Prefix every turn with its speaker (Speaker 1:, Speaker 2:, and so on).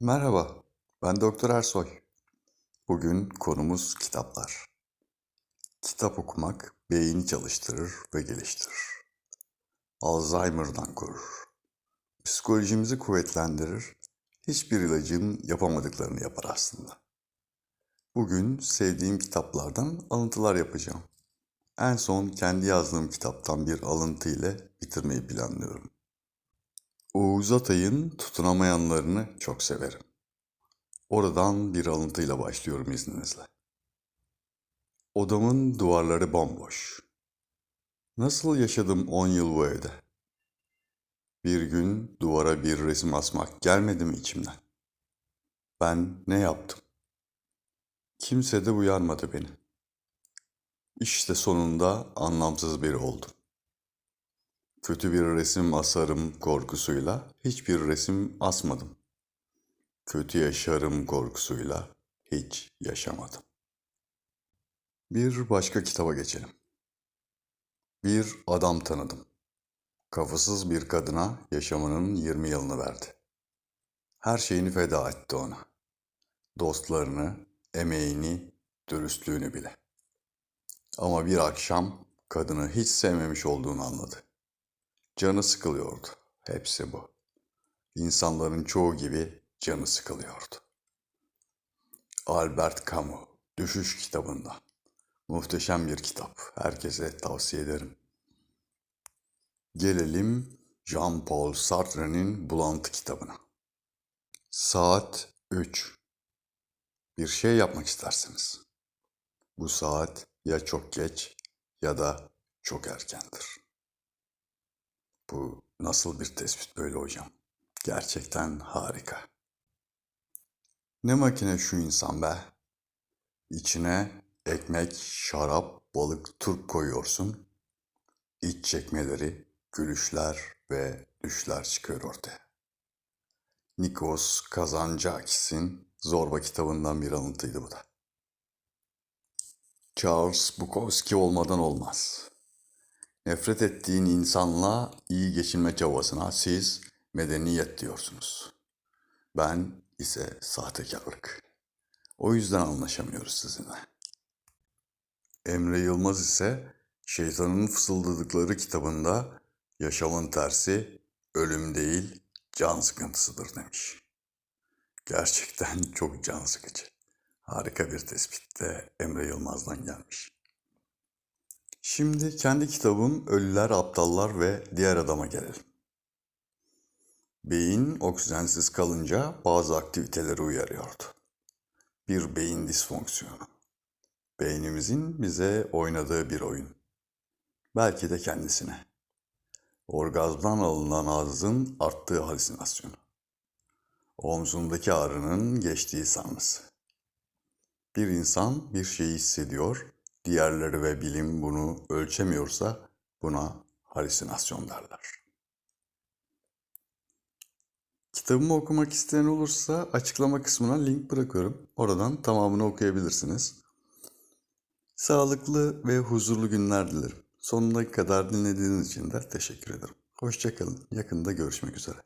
Speaker 1: Merhaba, ben Doktor Ersoy. Bugün konumuz kitaplar. Kitap okumak beyni çalıştırır ve geliştirir. Alzheimer'dan korur. Psikolojimizi kuvvetlendirir. Hiçbir ilacın yapamadıklarını yapar aslında. Bugün sevdiğim kitaplardan alıntılar yapacağım. En son kendi yazdığım kitaptan bir alıntı ile bitirmeyi planlıyorum. Oğuz Atay'ın tutunamayanlarını çok severim. Oradan bir alıntıyla başlıyorum izninizle. Odamın duvarları bomboş. Nasıl yaşadım on yıl bu evde? Bir gün duvara bir resim asmak gelmedi mi içimden? Ben ne yaptım? Kimse de uyarmadı beni. İşte sonunda anlamsız biri oldum. Kötü bir resim asarım korkusuyla hiçbir resim asmadım. Kötü yaşarım korkusuyla hiç yaşamadım. Bir başka kitaba geçelim. Bir adam tanıdım. Kafasız bir kadına yaşamının 20 yılını verdi. Her şeyini feda etti ona. Dostlarını, emeğini, dürüstlüğünü bile. Ama bir akşam kadını hiç sevmemiş olduğunu anladı. Canı sıkılıyordu. Hepsi bu. İnsanların çoğu gibi canı sıkılıyordu. Albert Camus, Düşüş kitabında. Muhteşem bir kitap. Herkese tavsiye ederim. Gelelim Jean-Paul Sartre'nin Bulantı kitabına. Saat 3. Bir şey yapmak istersiniz. Bu saat ya çok geç ya da çok erkendir. Bu nasıl bir tespit böyle hocam? Gerçekten harika. Ne makine şu insan be? İçine ekmek, şarap, balık, turp koyuyorsun. İç çekmeleri, gülüşler ve düşler çıkıyor ortaya. Nikos Kazancakis'in Zorba kitabından bir alıntıydı bu da. Charles Bukowski olmadan olmaz. Nefret ettiğin insanla iyi geçinme çabasına siz medeniyet diyorsunuz. Ben ise sahtekarlık. O yüzden anlaşamıyoruz sizinle. Emre Yılmaz ise Şeytanın Fısıldadıkları kitabında yaşamın tersi ölüm değil can sıkıntısıdır demiş. Gerçekten çok can sıkıcı. Harika bir tespit de Emre Yılmaz'dan gelmiş. Şimdi kendi kitabım Ölüler, Aptallar ve Diğer Adama gelelim. Beyin oksijensiz kalınca bazı aktiviteleri uyarıyordu. Bir beyin disfonksiyonu. Beynimizin bize oynadığı bir oyun. Belki de kendisine. Orgazmdan alınan hazın arttığı halüsinasyonu. Omzundaki ağrının geçtiği sanrısı. Bir insan bir şeyi hissediyor, diğerleri ve bilim bunu ölçemiyorsa buna halüsinasyon derler. Kitabımı okumak isteyen olursa açıklama kısmına link bırakıyorum. Oradan tamamını okuyabilirsiniz. Sağlıklı ve huzurlu günler dilerim. Sonuna kadar dinlediğiniz için de teşekkür ederim. Hoşçakalın. Yakında görüşmek üzere.